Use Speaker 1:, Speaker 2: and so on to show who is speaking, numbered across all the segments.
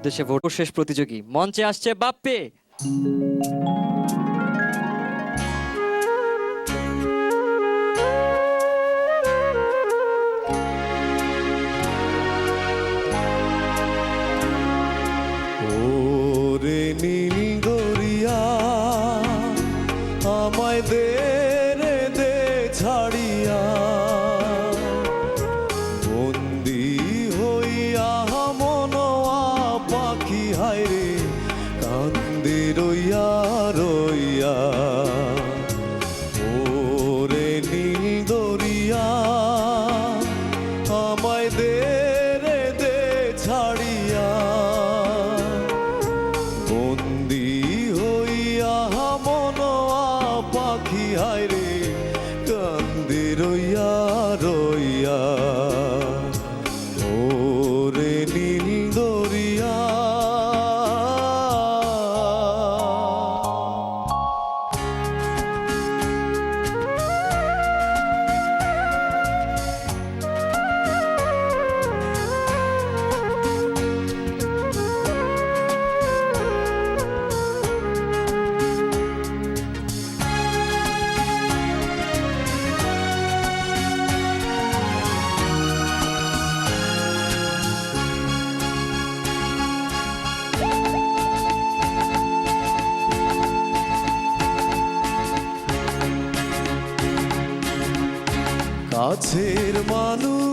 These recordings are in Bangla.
Speaker 1: দেশে ভোট শেষ প্রতিযোগী মঞ্চে আসছে বাপ্পে।
Speaker 2: কান্দে রইয়া। রইয়া দে রে দে ছাড়িয়া। হইয়া পাখি হায় রে কান্দে রইয়া রইয়া। কাছের মানুষ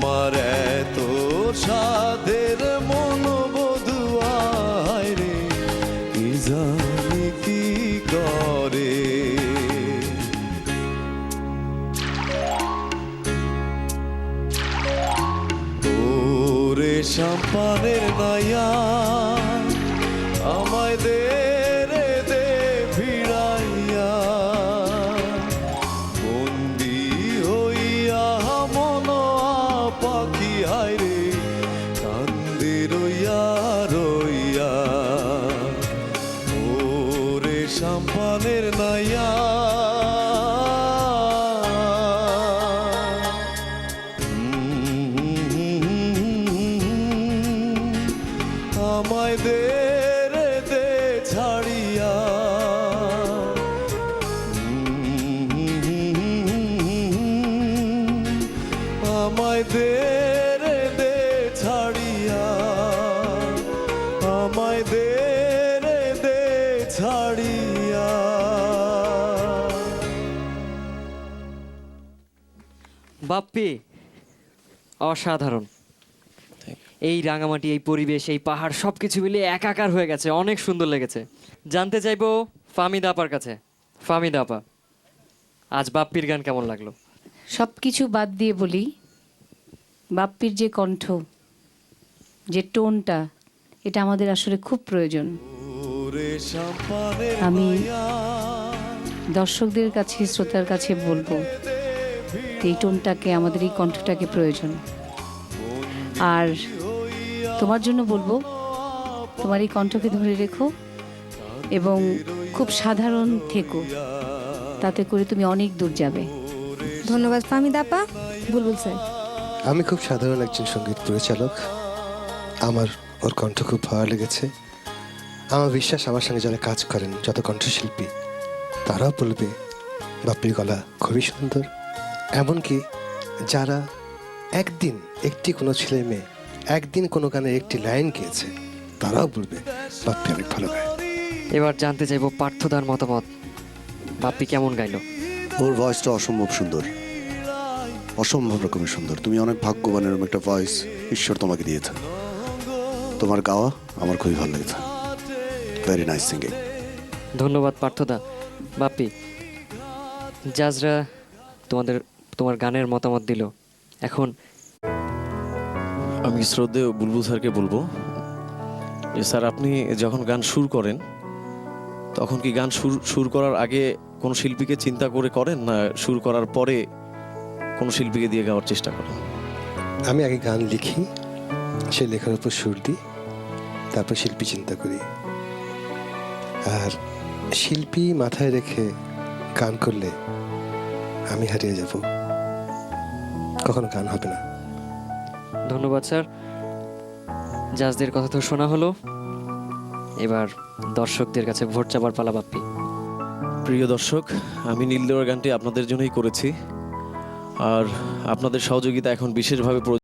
Speaker 2: আমার এত সাধের মনোবধুয়ায় রে কি জানি কি করে? তোরে সাম্পানের নাইয়া হায় রে কান্দে রইয়া রইয়া। ওরে সাম্পানের নাইয়া আমায় দে রে দে ছাড়িয়া।
Speaker 1: বাপ্পি অসাধারণ। এই রাঙামাটি এই পরিবেশ এই পাহাড় সব কিছু মিলিয়ে একাকার হয়ে গেছে অনেক সুন্দর লেগেছে। জানতে চাইব ফামিদা আপার কাছে। ফামিদা আপা আজ বাপ্পির গান কেমন লাগল?
Speaker 3: সব কিছু বাদ দিয়ে বলি বাপ্পির যে কণ্ঠ যে টোনটা এটা আমাদের আসলে খুব প্রয়োজন। আমি দর্শকদের কাছে শ্রোতার কাছে বলব এই টোনটাকে আমাদের এই কণ্ঠটাকে প্রয়োজন। আর তোমার জন্য বলব তোমার এই কণ্ঠকে ধরে রেখো এবং খুব সাধারণ থেকো। তাতে করে তুমি অনেক দূর যাবে।
Speaker 4: ধন্যবাদ ফাহমিদা আপা। বুলবুল স্যার।
Speaker 5: আমি খুব সাধারণ একজন সংগীত পরিচালক। আমার ওর কণ্ঠ খুব ভালো লেগেছে। আমার বিশ্বাস আমার সঙ্গে যারা কাজ করেন যত কণ্ঠশিল্পী তারাও বলবে বাপির গলা খুবই সুন্দর। এমনকি যারা একদিন একটি কোনো ছেলে মেয়ে একদিন কোনো গানের একটি লাইন গেয়েছে তারাও বলবে বাপ্পি অনেক ভালো গায়
Speaker 1: এবার জানতে চাইব পার্থদার মতামত। বাপ্পি কেমন গাইলো?
Speaker 6: ওর ভয়েসটা অসম্ভব সুন্দর। অসম্ভব রকমের সুন্দর। তুমি অনেক ভাগ্যবান এরকম একটা ভয়েস ঈশ্বর তোমাকে দিয়েছে। তোমার গাওয়া আমার খুবই ভালো লেগেছে। ভেরি নাইস সিঙ্গিং
Speaker 1: ধন্যবাদ পার্থদা। বাপ্পি জাজরা তোমাদের তোমার গানের মতামত দিল। এখন
Speaker 7: আমি শ্রদ্ধেয় বুলবুল স্যারকে বলব যে স্যার আপনি যখন গান সুর করেন তখন কি গান সুর সুর করার আগে কোনো শিল্পীকে চিন্তা করে করেন না সুর করার পরে কোনো শিল্পীকে দিয়ে গাওয়ার চেষ্টা করেন?
Speaker 5: আমি আগে গান লিখি সে লেখার উপর সুর দিই তারপর শিল্পী চিন্তা করি। আর শিল্পী মাথায় রেখে গান করলে আমি হারিয়ে যাব। কখনো গান হবে না।
Speaker 1: ধন্যবাদ স্যার। জাজদের কথা তো শোনা হলো। এবার দর্শকদের কাছে ভোট চাবার পালা বাপ্পি।
Speaker 7: প্রিয় দর্শক আমি নীল দেওয়ার গানটি আপনাদের জন্যই করেছি। আর আপনাদের সহযোগিতা এখন বিশেষভাবে প্রয়োজন।